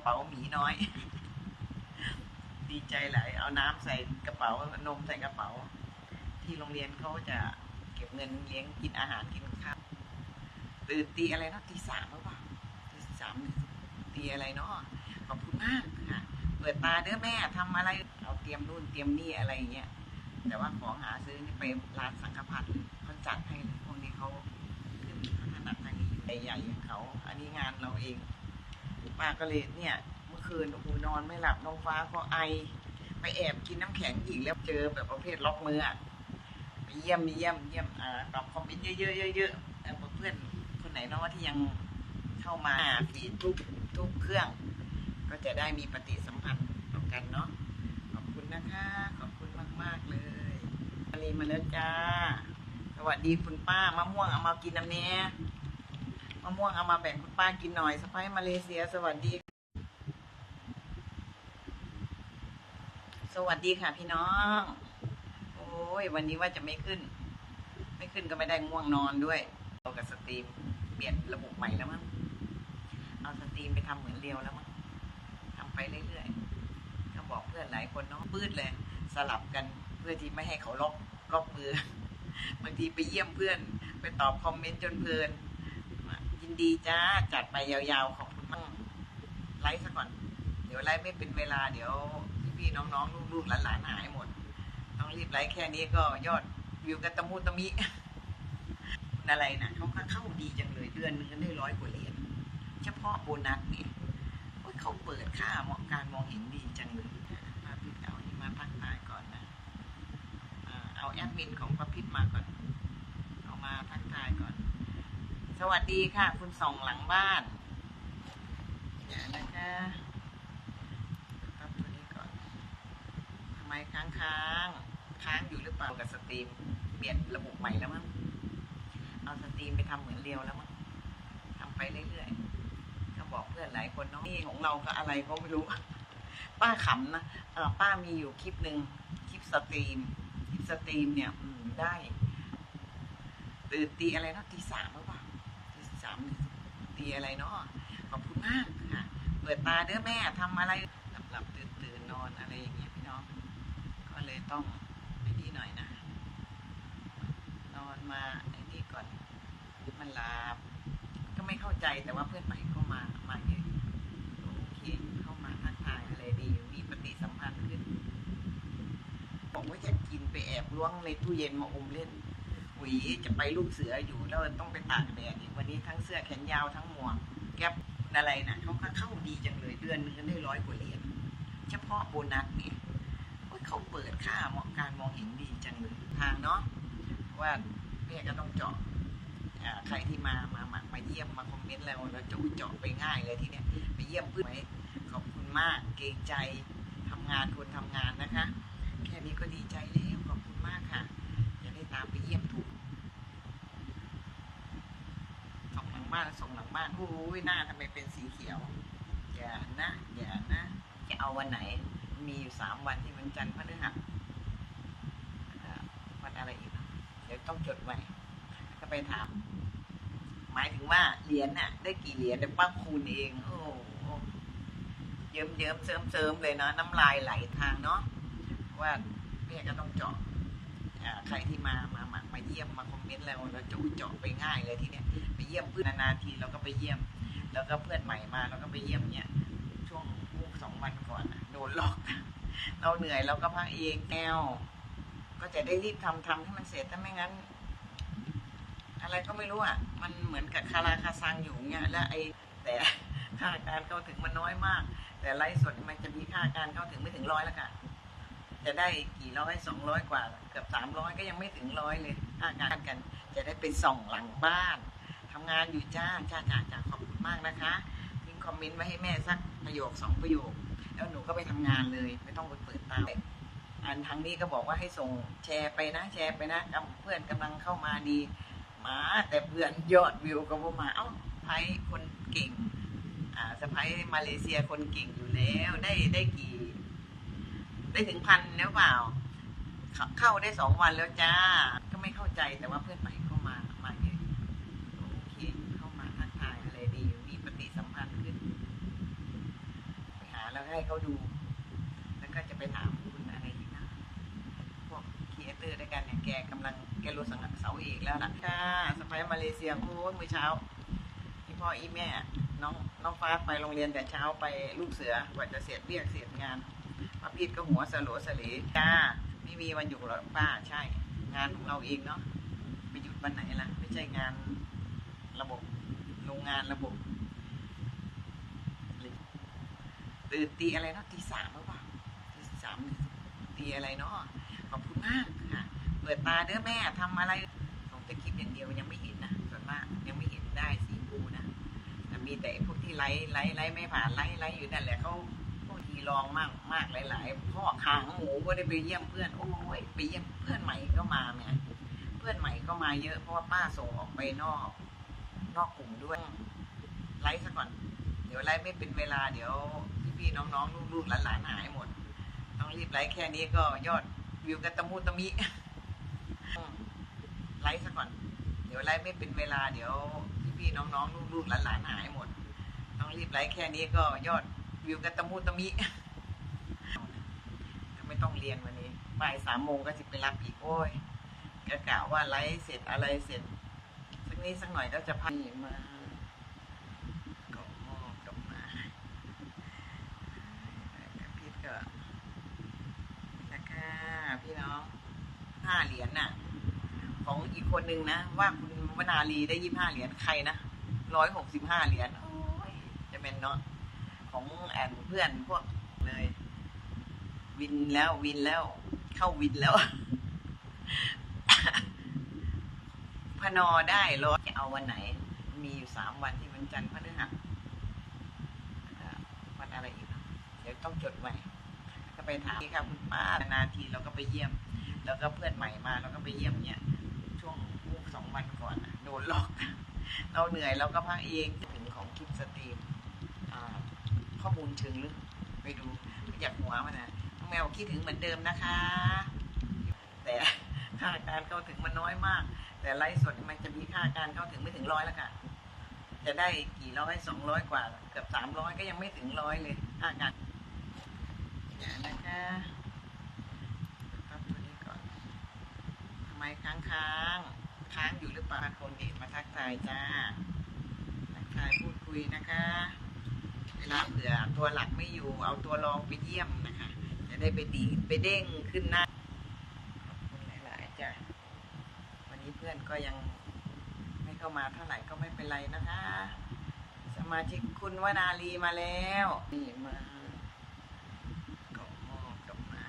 ระเป๋าหมีน้อย ดีใจหลายเอาน้ำใส่กระเป๋านมใส่กระเป๋า ที่โรงเรียนเขาจะเก็บเงินเลี้ยงกินอาหารกินข้าวตื่นตีอะไรนะตีสามหรือเปล่าตีสามตีอะไรเนาะขอบคุณมากค่ะ เปิดตาเด้อแม่ทำอะไรเอาเตรียมนู่นเตรียมนี่อะไรอย่างเงี้ยแต่ว่าของหาซื้อนี่ไปร้านสังฆพัฒน์เขาจัดให้เลยพวกนี้เขาขึ้นเขนัดทางนี้ใหญ่ๆอย่างเขา อันนี้งานเราเอง ป้าก็เลยเนี่ย เมื่อคืนโอ้โหนอนไม่หลับน้องฟ้าก็ไอ ไปแอบกินน้ำแข็งอีกแล้วเจอแบบประเภทล็อกมืออไปเยี่ยมเยี่ยมเยี่ยมอ่าตอบคอมเมนต์เยอะๆเยอะๆเอ่อเพื่อนคนไหนเนาะที่ยังเข้ามาฟีดทุกทุกเครื่อง ก็จะได้มีปฏิสัมพันธ์ต่อกันเนาะขอบคุณนะคะขอบคุณมากๆเลยมาลีมาแล้วจ้าสวัสดีคุณป้ามะม่วงเอามากินน้ำเนี้ยะม่วงเอามาแบ่งคุณป้ากินหน่อยสไปมาเลเซีย สวัสดี สวัสดีค่ะพี่น้อง โอ้ย วันนี้ว่าจะไม่ขึ้น ไม่ขึ้นก็ไม่ได้ง่วงนอนด้วยเอากับสตรีมเปลี่ยนระบบใหม่แล้วมั้งเอาสตรีมไปทำเหมือนเรียวแล้วมั้งทำไปเรื่อยๆก็บอกเพื่อนหลายคนเนาะปืดเลย สลับกันเพื่อที่ไม่ให้เขาล็อกล็อกมือบางทีไปเยี่ยมเพื่อน ไปตอบคอมเมนต์จนเพลิน นดีจ้า จัดไปยาวๆ ขอบคุณมากไลฟ์ซะก่อน เดี๋ยวไลฟ์ไม่เป็นเวลาเดี๋ยวพี่ๆน้องๆลูกๆหลานๆหายหมด ต้องรีบไลฟ์แค่นี้ก็ยอดวิวกันตะมูตะมิอะไรนะเขาเข้าดีจังเลยเดือนนึงได้ร้อยกว่าเหรียญเฉพาะโบนัสเนี่ยเขาเปิดค่าเหมาะการมองเห็นดีจังเลยมาพิดเอานี่มาทักทายก่อนนะเอาแอดมินของประพิษมาก่อน เอามาทักทายก่อน สวัสดีค่ะ คุณสองหลังบ้านยวนะคะครับตัวนี้ก่อนทำไมค้างค้างค้างอยู่หรือเปล่ากับสตรีมเปลี่ยนระบบใหม่แล้วมั้งเอาสตรีมไปทำเหมือนเรียวแล้วมั้งทำไปเรื่อยๆก็บอกเพื่อนหลายคนเนาะนี่ของเราก็อะไรก็ไม่รู้ ป้าขำนะเออป้ามีอยู่คลิปหนึ่งคลิปสตรีมคลิปสตรีมเนี่ยได้ตื่นตีอะไรนะตีสามหรือเปล่าตีสาม ตีอะไรเนาะขอบคุณมากค่ะเปิดตาเด้อแม่ทำอะไรหลับหลับตื่นตื่นนอนอะไรอย่างเงี้ยพี่น้อง ก็เลยต้องไอ้นี่หน่อยนะ นอนมาไอ้นี่ก่อนมันหลาบก็ไม่เข้าใจแต่ว่าเพื่อนใหม่เข้ามามาเยอะโอเคเข้ามาทักทายอะไรดีมีปฏิสัมพันธ์ขึ้นบอกว่าจะกินไปแอบล้วงในตู้เย็นมาอมเล่นหวีจะไปลูกเสืออยู่แล้วต้องไปตากแดดอีกวันนี้ทั้ง ขนยาวทั้งหมวก แก๊ปอะไรนะเขาก็เข้าดีจังเลยเดือนนึงได้ร้อยกว่าเหรียญเฉพาะโบนัสเนี่ยเขาเปิดค่าเหมาะการมองเห็นดีจังเลยทางเนาะว่าแม่ก็ต้องเจาะใครที่มามามามาเยี่ยมมาคอมเมนต์แล้วเราจะเจาะไปง่ายเลยทีเนี้ยไปเยี่ยมเพื่อนไหมขอบคุณมากเกรงใจทำงานคนทำงานนะคะ แค่นี้ก็ดีใจแล้วขอบคุณมากค่ะจะได้ตามไปเยี่ยมถูกส่งหลัง บ้านส่งหลังบ้านโอ้ยหน้าทำไมเป็นสีเขียว อย่านะ อย่านะ จะเอาวันไหน มีอยู่สามวันที่วันจันทร์พฤหัสวันอะไรอีก เดี๋ยวต้องจดไว้ก็ไปถาม หมายถึงว่าเหรียญน่ะ ได้กี่เหรียญเดี๋ยวป้าคูณเอง โอ้โหเยิ้มเยิ้มเสริมเสริมเลยเนาะน้ำลายไหลทางเนาะว่าแม่ก็ต้องเจาะอ่าใครที่มามามามาเยี่ยมมาคอมเมนต์แล้วเราจะเจาะไปง่ายเลยทีเนี้ย ไปเยี่ยมเพื่อนนานๆทีเราก็ไปเยี่ยม แล้วก็เพื่อนใหม่มาเราก็ไปเยี่ยมเนี่ยช่วงสองวันก่อนนะโดนหลอก เราเหนื่อยเราก็พักเองแนวก็จะได้รีบทำทำให้มันเสร็จถ้าไม่งั้น อะไรก็ไม่รู้อะ มันเหมือนกับคาราคาซังอยู่เงี้ยแล้วไอ้แต่ค่าการเข้าถึงมันน้อยมาก แต่ไลฟ์สดมันจะมีค่าการเข้าถึงไม่ถึงร้อยแล้วค่ะจะได้กี่ร้อยสองร้อยกว่า เกือบสามร้อยก็ยังไม่ถึงร้อยเลยค่าการกัน จะได้ไปส่องหลังบ้าน ทำงานอยู่จ้าจ้าจ้าจ้าขอบคุณมากนะคะทิ้งคอมเมนต์ไว้ให้แม่สักประโยคสองประโยค แล้วหนูก็ไปทำงานเลย ไม่ต้องไปเปิดตาอันทางนี้ก็บอกว่าให้ส่งแชร์ไปนะแชร์ไปนะกำเพื่อนกำลังเข้ามาดีมาแต่เพื่อนยอดวิวก็บ่มาเอ้าไพคนเก่งอ่าสะพ้ายมาเลเซียคนเก่งอยู่แล้วได้ได้กี่ ได้ถึงพันแล้วเปล่า เข้าเข้าได้สองวันแล้วจ้า ก็ไม่เข้าใจแต่ว่าเพื่อนใหม่เข้ามามาเยอะโอเคเข้ามาทักทายอะไรดี มีปฏิสัมพันธ์ขึ้น แล้วก็ ให้เขาดู แล้วก็จะไปถามคุณอะไรอีกนะพวกครีเอเตอร์ด้วยกันเนี่ยแกกำลังแกรู้สังเสาเอกแล้วนะค่ะสไปมาเลเซียโอ้ยมื้อเช้าพี่พ่ออีแม่น้องน้องฟ้าไปโรงเรียนแต่เช้าไปลูกเสือกว่าจะเสร็จเรียกเสร็จงานป้าพีดก็หัวสโลสเลจ้าไม่มีวันหยุดหรอกป้าใช่ งานของเราเองเนาะไปหยุดวันไหนล่ะ ไม่ใช่งานระบบโรงงานระบบ ตื่นตีอะไรเนาะตีสามหรือเปล่าตีสามตีอะไรเนาะขอบคุณมากค่ะ เปิดตาเด้อแม่ทำอะไรส่งแต่คลิปอย่างเดียวยังไม่เห็นนะส่วนมากยังไม่เห็นได้สีฟูนะแต่มีแต่พวกที่ไลฟ์ไลฟ์ไลฟ์ไม่ผ่านไลฟ์ไลฟ์อยู่นั่นแหละเขาพวกทีลองมากมากหลาย ๆ พ่อขางหมูก็ได้ไปเยี่ยมเพื่อนโอ้ยไปเยี่ยมเพื่อนใหม่ก็มาเนี่ยเพื่อนใหม่ก็มาเยอะเพราะว่าป้าส่งออกไปนอก นอกกลุ่มด้วยไลฟ์ซะก่อน เดี๋ยวไลฟ์ไม่เป็นเวลาเดี๋ยว พี่ๆน้องๆลูกๆหลานๆหายหมด ต้องรีบไลฟ์แค่นี้ก็ยอดวิวกันตะมูตะมิไลฟ์ซะก่อน เดี๋ยวไลฟ์ไม่เป็นเวลาเดี๋ยวพี่ๆน้องๆลูกๆหลานๆหายหมด ต้องรีบไลฟ์แค่นี้ก็ยอดวิวกันตะมูตะมิไม่ต้องเรียนวันนี้บ่ายสามโมงก็จะไปรับอีกโอ้ยกะกะว่าไลฟ์เสร็จอะไรเสร็จสักนิดสักหน่อยก็จะพักมาก็มอบดอกไม้พี่ก็นะคะ พี่น้องห้าเหรียญน่ะ ของอีกคนนึงนะ ว่าคุณวนาลีได้ยี่ห้าเหรียญใครนะร้อยหกสิบห้าเหรียญโอ้ยจะเป็นเนาะของแอนเพื่อนพวกเลย วินแล้ววินแล้ว เข้าวินแล้ว พนอได้ร้อยจะเอาวันไหน มีอยู่สามวันที่วันจันทร์พฤหัสวันอะไรอีก เดี๋ยวต้องจดไว้ ไปถามค่ะคุณป้านาทีเราก็ไปเยี่ยม แล้วก็เพื่อนใหม่มาเราก็ไปเยี่ยมเนี่ยช่วงสองวันก่อนโดนหลอก เราเหนื่อยเราก็พักเองถึงของคลิปสตรีมข้อมูลเชิงลึกไปดูอยากหัวมันนะแมวคิดถึงเหมือนเดิมนะคะ แต่ค่าการเข้าถึงมันน้อยมาก แต่ไลฟ์สดมันจะมีค่าการเข้าถึงไม่ถึงร้อยแล้วค่ะจะได้กี่ร้อยสองร้อยกว่าเกือบสามร้อยก็ยังไม่ถึงร้อยเลยค่าการอย่านะคะตั้งตัวนี้ก่อน ทำไมค้างค้างๆค้าง อยู่หรือเปล่าคนเอกมาทักทายจ้า ทักทายพูดคุยนะคะ เวลาเผื่อตัวหลักไม่อยู่ เอาตัวรองไปเยี่ยมนะคะ จะได้ไปดีไปเด้งขึ้นหน้าขอบคุณหลายๆจ้ะวันนี้เพื่อนก็ยังไม่เข้ามาเท่าไหร่ก็ไม่เป็นไรนะคะ สมาชิกคุณวนาลีมาแล้ว นี่มาก็มอบดอกไม้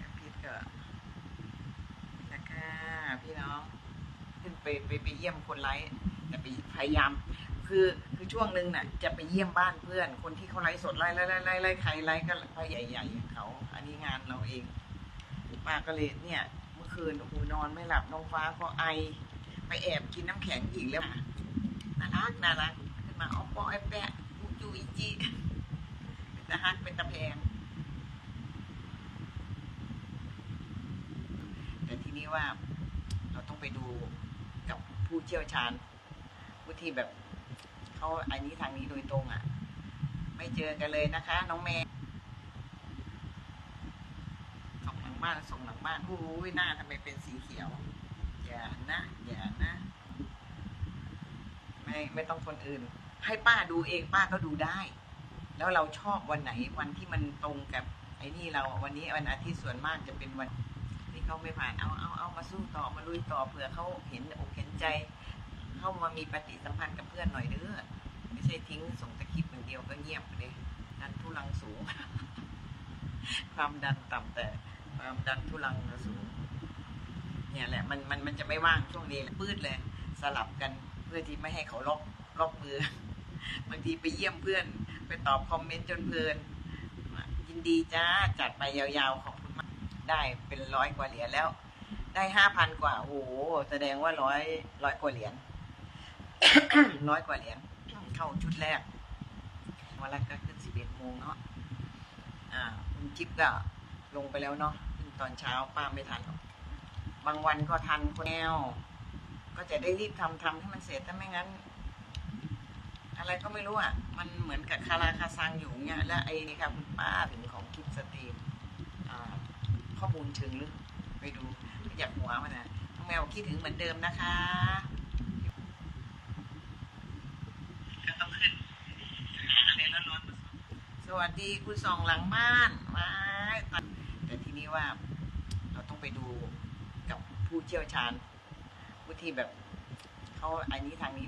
กับพี่ก็นะคะพี่น้องขึ้น ไปไปไปเยี่ยมคนไร้แต่ไปพยายาม คือคือช่วงหนึ่งน่ะจะไปเยี่ยมบ้านเพื่อน คนที่เขาไลฟ์สดไล่ไล่ไล่ไล่ไล่ใครไล่ก็ไปใหญ่ๆอย่างเขา อันนี้งานเราเองป้าก็เลยเนี่ยเมื่อคืนโอ้โหนอนไม่หลับน้องฟ้าก็ไอ ไปแอบกินน้ำแข็งอีกแล้วน่ารักน่ารักขึ้นมาอ้อปอไอแปะอูจูอีจีเป็นตะฮักเป็นตะแพงแต่ทีนี้ว่าเราต้องไปดู ผู้เชี่ยวชาญผู้ที่แบบเขาอันนี้ทางนี้โดยตรงอะ ไม่เจอกันเลยนะคะ น้องเมย์ส่งหลังบ้านส่งหลังบ้านโอ้ยหน้าทำไมเป็นสีเขียว อย่านะอย่านะ ไม่ไม่ต้องคนอื่น ให้ป้าดูเองป้าก็ดูได้ แล้วเราชอบวันไหนวันที่มันตรงกับไอ้นี่เราวันนี้วันอาทิตย์ส่วนมากจะเป็นวัน เขาไม่ผ่านเอาเอาเอามาสู้ต่อมาลุยต่อเผื่อเขาเห็นอกเห็นใจ เข้ามามีปฏิสัมพันธ์กับเพื่อนหน่อยเด้อไม่ใช่ทิ้งส่งตะคลิปอย่างเดียวก็เงียบเลยดันทุลังสูง ความดันต่ำแต่ความดันทุลังสูง เนี่ยแหละมันมันมันจะไม่ว่างช่วงนี้แหละปืดเลย สลับกันเพื่อที่ไม่ให้เขาล็อกล็อกมือบางทีไปเยี่ยมเพื่อน ไปตอบคอมเมนต์จนเพลินยินดีจ้าจัดไปยาวๆขอบ ได้เป็นร้อยกว่าเหรียญแล้ว ได้ห้าพันกว่า โอ้โหแสดงว่าร้อยร้อยกว่าเหรียญร้อยกว่าเหรียญเข้าชุดแรกวันแรกก็ขึ้นสิบเอ็ดโมงเนาะอ่าคุณจิ๊บก็ลงไปแล้วเนาะขึ้นตอนเช้าป้าไม่ทันหรอกบางวันก็ทันคนแนว ก็จะได้รีบทำทำให้มันเสร็จถ้าไม่งั้น อะไรก็ไม่รู้อะ มันเหมือนกับคาราคาซังอยู่เงี้ยแล้วไอ้นี่ค่ะคุณป้าถึงของคลิปสตรีม ข้อมูลเชิงลึกไปดูอยากหัวมันนะน้องแมวคิดถึงเหมือนเดิมนะคะก็ต้องขึ้นเรียนแล้วร้อนสวัสดีคุณสองหลังบ้านว้าแต่ทีนี้ว่าเราต้องไปดูกับผู้เชี่ยวชาญผู้ที่แบบเขาอันนี้ทางนี้